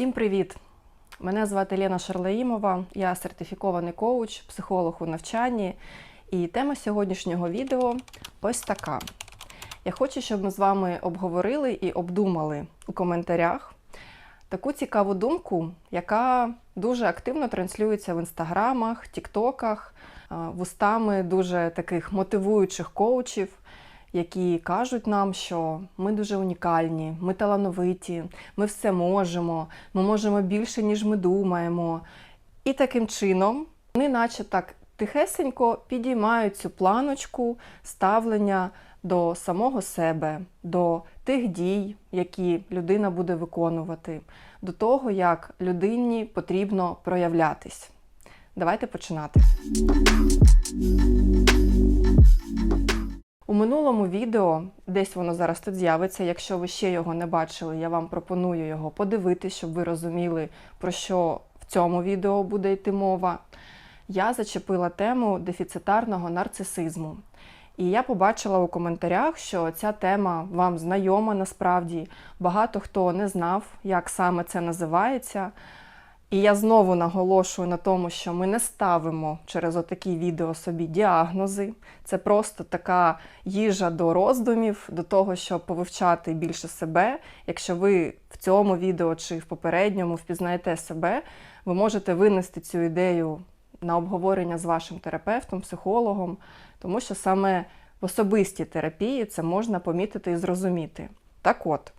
Всім привіт! Мене звати Лена Шарлаїмова, я сертифікований коуч, психолог у навчанні. І тема сьогоднішнього відео ось така. Я хочу, щоб ми з вами обговорили і обдумали у коментарях таку цікаву думку, яка дуже активно транслюється в інстаграмах, тіктоках, вустами дуже таких мотивуючих коучів, які кажуть нам, що ми дуже унікальні, ми талановиті, ми все можемо, ми можемо більше, ніж ми думаємо. І таким чином вони, наче так тихесенько, підіймають цю планочку ставлення до самого себе, до тих дій, які людина буде виконувати, до того, як людині потрібно проявлятись. Давайте починати. У минулому відео, десь воно зараз тут з'явиться, якщо ви ще його не бачили, я вам пропоную його подивитись, щоб ви розуміли, про що в цьому відео буде йти мова. Я зачепила тему дефіцитарного нарцисизму. І я побачила у коментарях, що ця тема вам знайома насправді. Багато хто не знав, як саме це називається. І я знову наголошую на тому, що ми не ставимо через отакі відео собі діагнози. Це просто така їжа до роздумів, до того, щоб повивчати більше себе. Якщо ви в цьому відео чи в попередньому впізнаєте себе, ви можете винести цю ідею на обговорення з вашим терапевтом, психологом, тому що саме в особистій терапії це можна помітити і зрозуміти. Так от.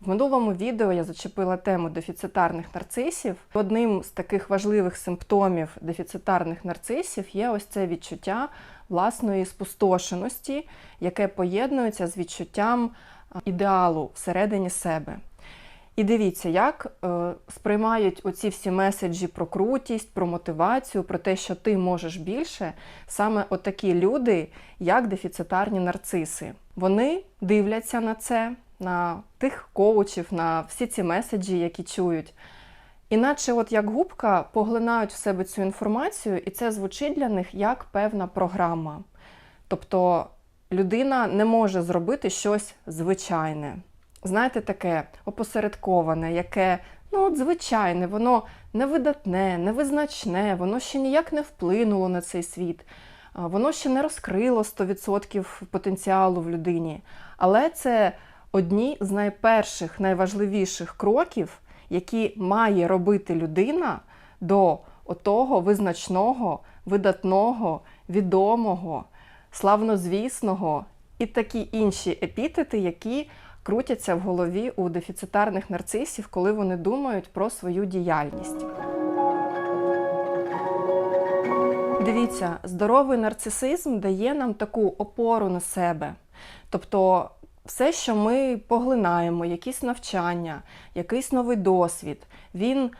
В минулому відео я зачепила тему дефіцитарних нарцисів. Одним з таких важливих симптомів дефіцитарних нарцисів є ось це відчуття власної спустошеності, яке поєднується з відчуттям ідеалу всередині себе. І дивіться, як е, сприймають оці всі меседжі про крутість, про мотивацію, про те, що ти можеш більше, саме отакі люди, як дефіцитарні нарциси. Вони дивляться на це, на тих коучів, на всі ці меседжі, які чують. Іначе, от як губка, поглинають в себе цю інформацію, і це звучить для них як певна програма. Тобто людина не може зробити щось звичайне. Знаєте, таке опосередковане, яке ну от звичайне, воно невидатне, невизначне, воно ще ніяк не вплинуло на цей світ, воно ще не розкрило 100% потенціалу в людині. Але це одні з найперших, найважливіших кроків, які має робити людина до отого визначного, видатного, відомого, славнозвісного і такі інші епітети, які крутяться в голові у дефіцитарних нарцисів, коли вони думають про свою діяльність. Дивіться, здоровий нарцисизм дає нам таку опору на себе. Тобто, все, що ми поглинаємо, якісь навчання, якийсь новий досвід, він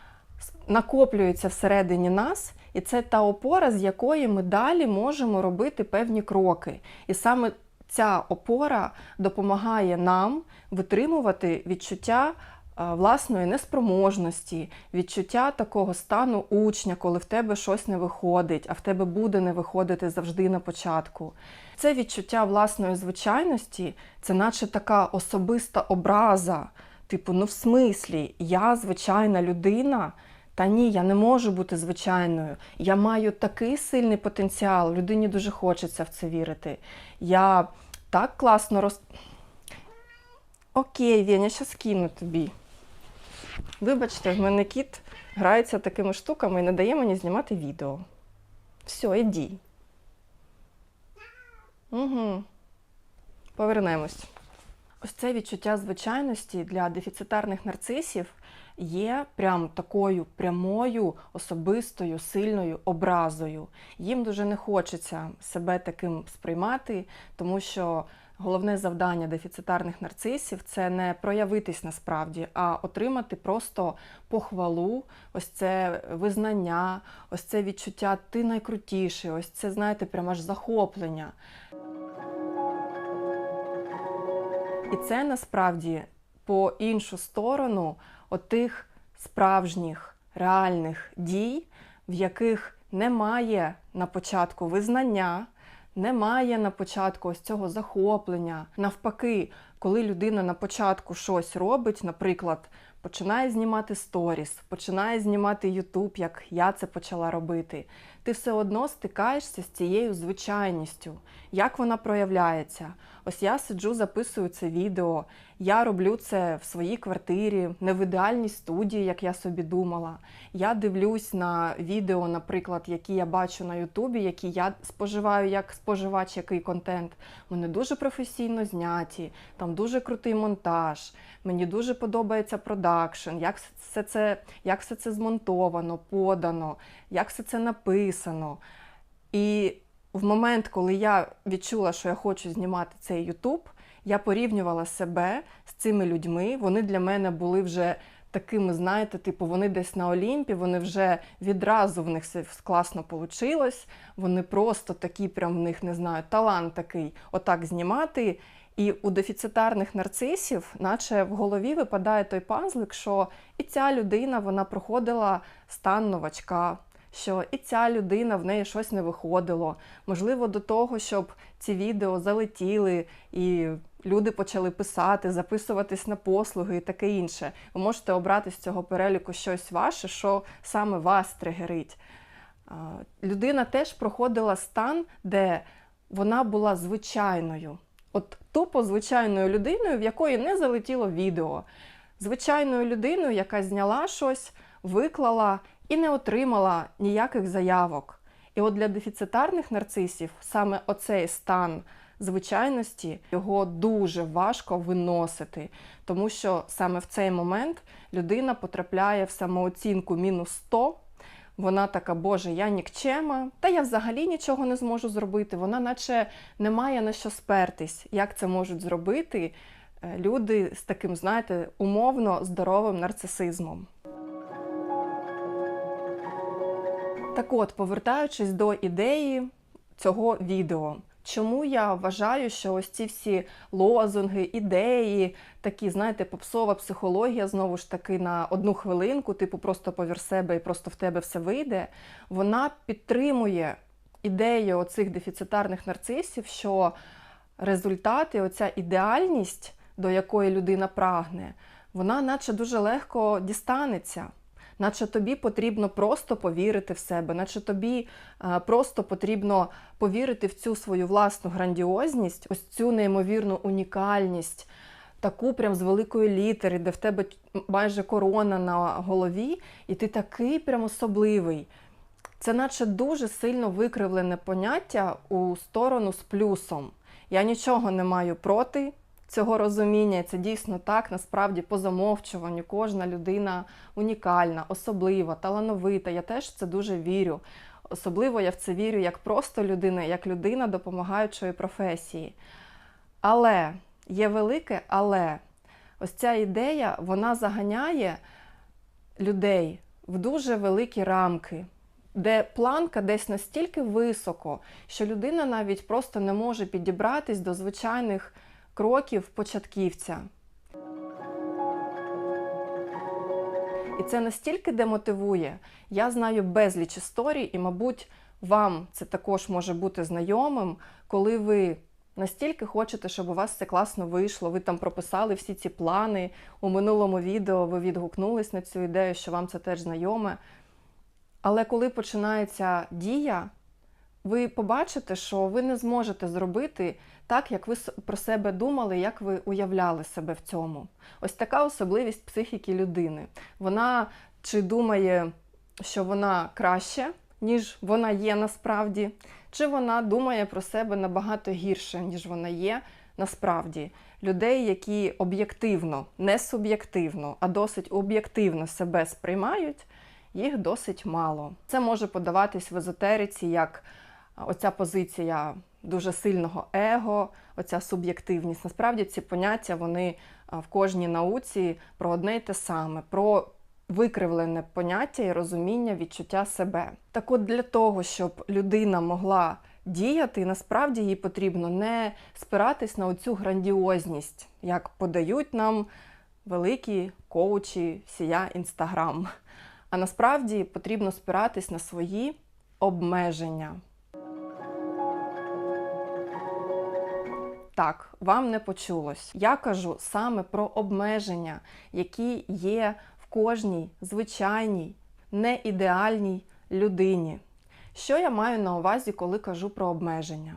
накоплюється всередині нас, і це та опора, з якої ми далі можемо робити певні кроки. І саме ця опора допомагає нам витримувати відчуття власної неспроможності, відчуття такого стану учня, коли в тебе щось не виходить, а в тебе буде не виходити завжди на початку. Це відчуття власної звичайності, це наче така особиста образа. Типу, ну в смислі, я звичайна людина. Та ні, я не можу бути звичайною. Я маю такий сильний потенціал, людині дуже хочеться в це вірити. Я так класно роз. Окей, Веня, зараз кину тобі. Вибачте, в мене кіт грається такими штуками і не дає мені знімати відео. Все, іди. Угу. Повернемось. Ось це відчуття звичайності для дефіцитарних нарцисів є прям такою прямою, особистою, сильною образою. Їм дуже не хочеться себе таким сприймати, тому що головне завдання дефіцитарних нарцисів це не проявитись насправді, а отримати просто похвалу, ось це визнання, ось це відчуття ти найкрутіший, ось це, знаєте, прямо аж захоплення. І це насправді по іншу сторону отих справжніх реальних дій, в яких немає на початку визнання, немає на початку ось цього захоплення. Навпаки, коли людина на початку щось робить, наприклад, починає знімати сторіс, починає знімати Ютуб, як я це почала робити, ти все одно стикаєшся з цією звичайністю, як вона проявляється. Ось я сиджу, записую це відео, я роблю це в своїй квартирі, не в ідеальній студії, як я собі думала. Я дивлюсь на відео, наприклад, які я бачу на Ютубі, які я споживаю як споживач, який контент. Вони дуже професійно зняті, там дуже крутий монтаж. Мені дуже подобається продакшн, як все це, як все це змонтовано, подано, як все це написано. І в момент, коли я відчула, що я хочу знімати цей Ютуб, я порівнювала себе з цими людьми. Вони для мене були вже такими, знаєте, типу, вони десь на Олімпі, вони вже відразу в них все класно вийшло. Вони просто такі, прям в них не знаю, талант такий, отак знімати. І у дефіцитарних нарцисів, наче в голові випадає той пазлик, що і ця людина вона проходила стан новачка, що і ця людина в неї щось не виходило. Можливо, до того, щоб ці відео залетіли і люди почали писати, записуватись на послуги і таке інше. Ви можете обрати з цього переліку щось ваше, що саме вас тригерить. Людина теж проходила стан, де вона була звичайною. От тупо звичайною людиною, в якої не залетіло відео. Звичайною людиною, яка зняла щось, виклала і не отримала ніяких заявок. І от для дефіцитарних нарцисів саме оцей стан звичайності його дуже важко виносити, тому що саме в цей момент людина потрапляє в самооцінку мінус 100, вона така, Боже, я нікчема, та я взагалі нічого не зможу зробити. Вона, наче не має на що спертись. Як це можуть зробити е, люди з таким, знаєте, умовно здоровим нарцисизмом? Так от, повертаючись до ідеї цього відео. Чому я вважаю, що ось ці всі лозунги, ідеї, такі, знаєте, попсова психологія, знову ж таки, на одну хвилинку, типу, просто повір себе і просто в тебе все вийде, вона підтримує ідею оцих дефіцитарних нарцисів, що результати, оця ідеальність, до якої людина прагне, вона наче дуже легко дістанеться наче тобі потрібно просто повірити в себе, наче тобі е, просто потрібно повірити в цю свою власну грандіозність, ось цю неймовірну унікальність, таку прям з великої літери, де в тебе майже корона на голові, і ти такий прям особливий. Це наче дуже сильно викривлене поняття у сторону з плюсом. Я нічого не маю проти цього розуміння. І це дійсно так. Насправді, по замовчуванню, кожна людина унікальна, особлива, талановита. Я теж в це дуже вірю. Особливо я в це вірю як просто людина, як людина допомагаючої професії. Але є велике, але ось ця ідея вона заганяє людей в дуже великі рамки. Де планка десь настільки високо, що людина навіть просто не може підібратись до звичайних кроків початківця. І це настільки демотивує. Я знаю безліч історій, і, мабуть, вам це також може бути знайомим, коли ви настільки хочете, щоб у вас все класно вийшло, ви там прописали всі ці плани. У минулому відео ви відгукнулись на цю ідею, що вам це теж знайоме. Але коли починається дія, ви побачите, що ви не зможете зробити так, як ви про себе думали, як ви уявляли себе в цьому. Ось така особливість психіки людини. Вона чи думає, що вона краще, ніж вона є насправді, чи вона думає про себе набагато гірше, ніж вона є насправді. Людей, які об'єктивно, не суб'єктивно, а досить об'єктивно себе сприймають, їх досить мало. Це може подаватись в езотериці як оця позиція дуже сильного его, оця суб'єктивність. Насправді ці поняття вони в кожній науці про одне й те саме. про Викривлене поняття і розуміння відчуття себе. Так от для того, щоб людина могла діяти, насправді їй потрібно не спиратись на оцю грандіозність, як подають нам великі коучі сія Інстаграм. А насправді потрібно спиратись на свої обмеження. Так, вам не почулось. Я кажу саме про обмеження, які є в кожній звичайній, не ідеальній людині. Що я маю на увазі, коли кажу про обмеження?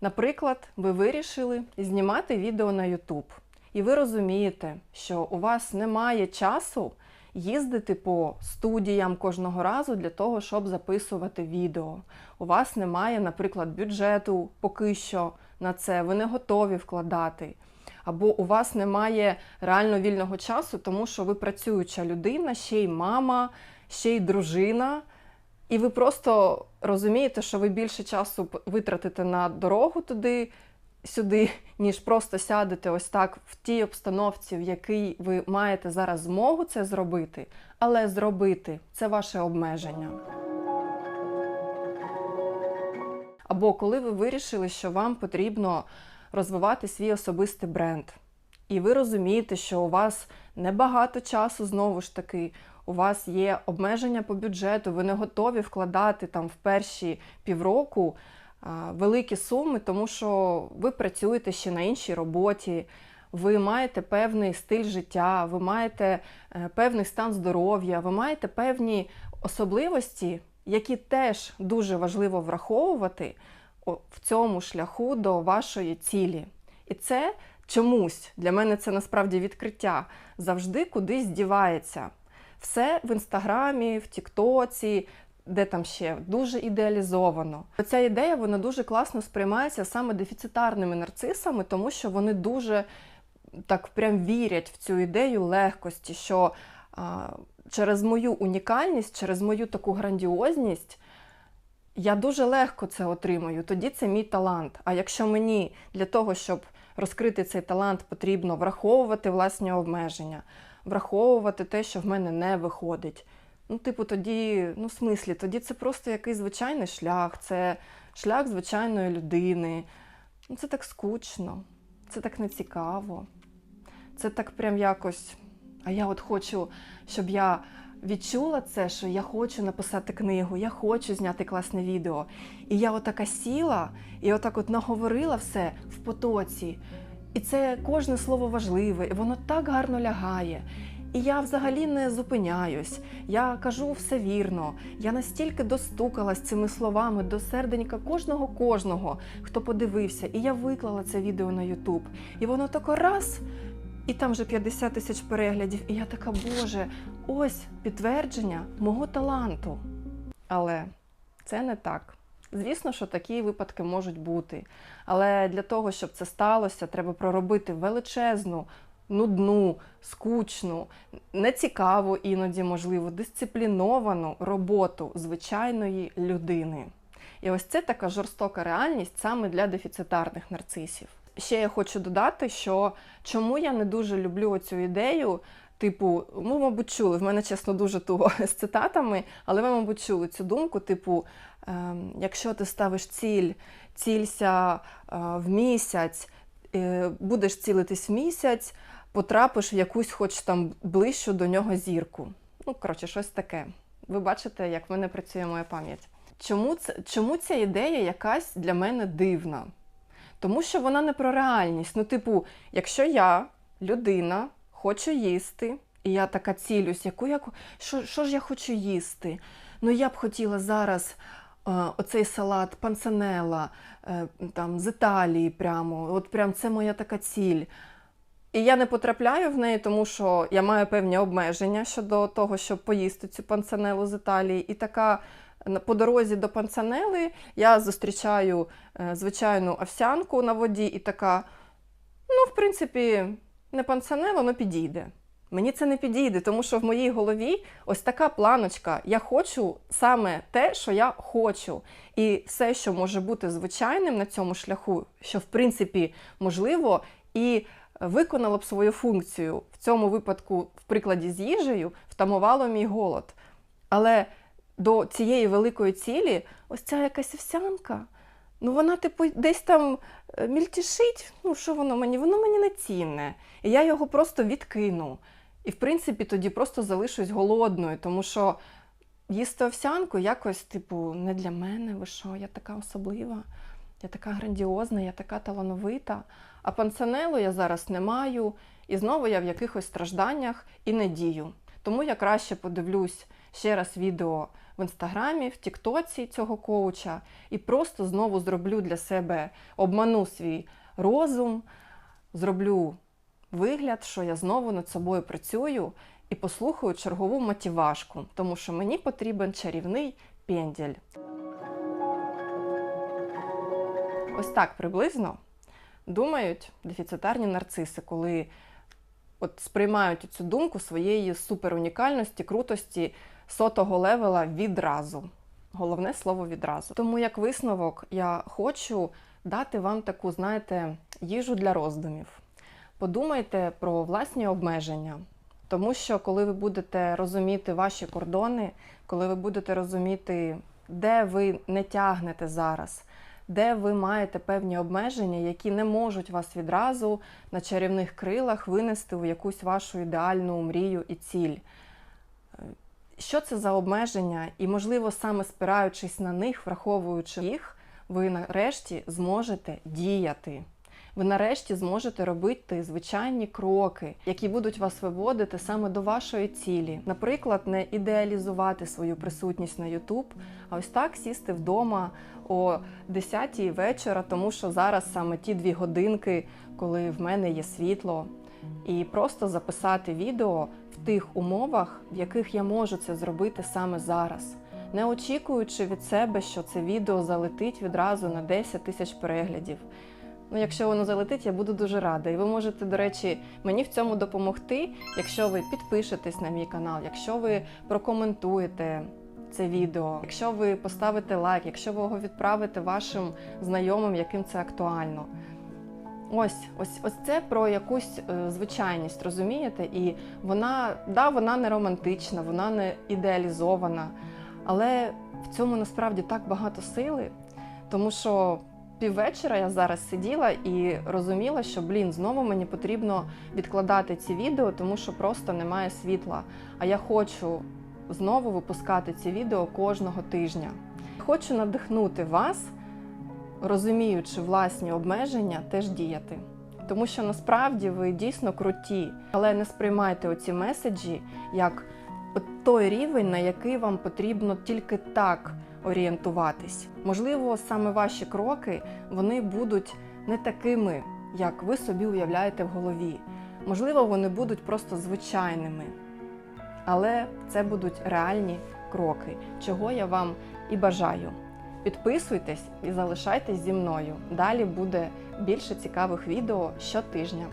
Наприклад, ви вирішили знімати відео на YouTube, і ви розумієте, що у вас немає часу їздити по студіям кожного разу для того, щоб записувати відео. У вас немає, наприклад, бюджету поки що на це, ви не готові вкладати. Або у вас немає реально вільного часу, тому що ви працююча людина, ще й мама, ще й дружина. І ви просто розумієте, що ви більше часу витратите на дорогу туди, сюди, ніж просто сядете ось так в тій обстановці, в якій ви маєте зараз змогу це зробити, але зробити це ваше обмеження. Або коли ви вирішили, що вам потрібно розвивати свій особистий бренд, і ви розумієте, що у вас небагато часу знову ж таки, у вас є обмеження по бюджету, ви не готові вкладати там в перші півроку великі суми, тому що ви працюєте ще на іншій роботі, ви маєте певний стиль життя, ви маєте е, певний стан здоров'я, ви маєте певні особливості, які теж дуже важливо враховувати в цьому шляху до вашої цілі. І це чомусь для мене це насправді відкриття завжди кудись дівається. Все в інстаграмі, в Тіктоці, де там ще дуже ідеалізовано. Ця ідея вона дуже класно сприймається саме дефіцитарними нарцисами, тому що вони дуже так прям вірять в цю ідею легкості, що через мою унікальність, через мою таку грандіозність. Я дуже легко це отримую, тоді це мій талант. А якщо мені для того, щоб розкрити цей талант, потрібно враховувати власні обмеження, враховувати те, що в мене не виходить. Ну, типу, тоді, ну, в смислі, тоді це просто якийсь звичайний шлях, це шлях звичайної людини. Ну, це так скучно, це так нецікаво. Це так прям якось. А я от хочу, щоб я відчула це, що я хочу написати книгу, я хочу зняти класне відео. І я отака сіла і отак от наговорила все в потоці. І це кожне слово важливе, і воно так гарно лягає. І я взагалі не зупиняюсь. Я кажу все вірно. Я настільки достукалась цими словами до серденька кожного кожного, хто подивився. І я виклала це відео на Ютуб. І воно тако раз, і там вже 50 тисяч переглядів. І я така, Боже, ось підтвердження мого таланту. Але це не так. Звісно, що такі випадки можуть бути. Але для того, щоб це сталося, треба проробити величезну, нудну, скучну, нецікаву іноді, можливо, дисципліновану роботу звичайної людини. І ось це така жорстока реальність саме для дефіцитарних нарцисів. Ще я хочу додати, що чому я не дуже люблю цю ідею. Типу, ми, мабуть, чули, в мене чесно дуже туго з цитатами, але ви, мабуть, чули цю думку: типу, ем, якщо ти ставиш ціль, цілься е, в місяць, е, будеш цілитись в місяць, потрапиш в якусь, хоч там ближчу до нього зірку. Ну, коротше, щось таке. Ви бачите, як в мене працює моя пам'ять. Чому, це, чому ця ідея якась для мене дивна? Тому що вона не про реальність. Ну, типу, якщо я, людина, хочу їсти, і я така цілюсь, яку я, що, що ж я хочу їсти? Ну, я б хотіла зараз е, оцей салат панцанела е, там, з Італії прямо, от прям це моя така ціль. І я не потрапляю в неї, тому що я маю певні обмеження щодо того, щоб поїсти цю панцанелу з Італії. І така по дорозі до панцанели я зустрічаю е, звичайну овсянку на воді, і така, ну, в принципі, не панцанела, але підійде. Мені це не підійде, тому що в моїй голові ось така планочка. Я хочу саме те, що я хочу. І все, що може бути звичайним на цьому шляху, що в принципі можливо, і виконало б свою функцію. В цьому випадку, в прикладі з їжею, втамувало мій голод. Але до цієї великої цілі, ось ця якась овсянка, ну вона, типу, десь там е, мільтішить. Ну, що воно мені? Воно мені не цінне. І я його просто відкину. І, в принципі, тоді просто залишусь голодною, тому що їсти овсянку якось, типу, не для мене, ви що, я така особлива. я така грандіозна, я така талановита, а пансанелу я зараз не маю, і знову я в якихось стражданнях і не дію. Тому я краще подивлюсь ще раз відео в інстаграмі, в Тіктоці цього коуча, і просто знову зроблю для себе, обману свій розум, зроблю вигляд, що я знову над собою працюю і послухаю чергову мотивашку, тому що мені потрібен чарівний пенділь. Ось так приблизно думають дефіцитарні нарциси, коли от сприймають цю думку своєї суперунікальності, крутості сотого левела відразу. Головне слово відразу. Тому як висновок я хочу дати вам таку, знаєте, їжу для роздумів. Подумайте про власні обмеження. Тому що коли ви будете розуміти ваші кордони, коли ви будете розуміти, де ви не тягнете зараз, де ви маєте певні обмеження, які не можуть вас відразу на чарівних крилах винести у якусь вашу ідеальну мрію і ціль. Що це за обмеження? І, можливо, саме спираючись на них, враховуючи їх, ви нарешті зможете діяти. Ви нарешті зможете робити звичайні кроки, які будуть вас виводити саме до вашої цілі. Наприклад, не ідеалізувати свою присутність на YouTube, а ось так сісти вдома о 10 вечора, тому що зараз саме ті дві годинки, коли в мене є світло, і просто записати відео в тих умовах, в яких я можу це зробити саме зараз. Не очікуючи від себе, що це відео залетить відразу на 10 тисяч переглядів. Ну, якщо воно залетить, я буду дуже рада. І ви можете, до речі, мені в цьому допомогти, якщо ви підпишетесь на мій канал, якщо ви прокоментуєте це відео, якщо ви поставите лайк, якщо ви його відправите вашим знайомим, яким це актуально. Ось, ось, ось це про якусь е, звичайність, розумієте? І вона, да, вона не романтична, вона не ідеалізована, але в цьому насправді так багато сили, тому що піввечора я зараз сиділа і розуміла, що блін, знову мені потрібно відкладати ці відео, тому що просто немає світла. А я хочу знову випускати ці відео кожного тижня. Хочу надихнути вас, розуміючи власні обмеження, теж діяти. Тому що насправді ви дійсно круті, але не сприймайте оці меседжі як той рівень, на який вам потрібно тільки так орієнтуватись. Можливо, саме ваші кроки вони будуть не такими, як ви собі уявляєте в голові. Можливо, вони будуть просто звичайними. Але це будуть реальні кроки, чого я вам і бажаю. Підписуйтесь і залишайтесь зі мною. Далі буде більше цікавих відео щотижня.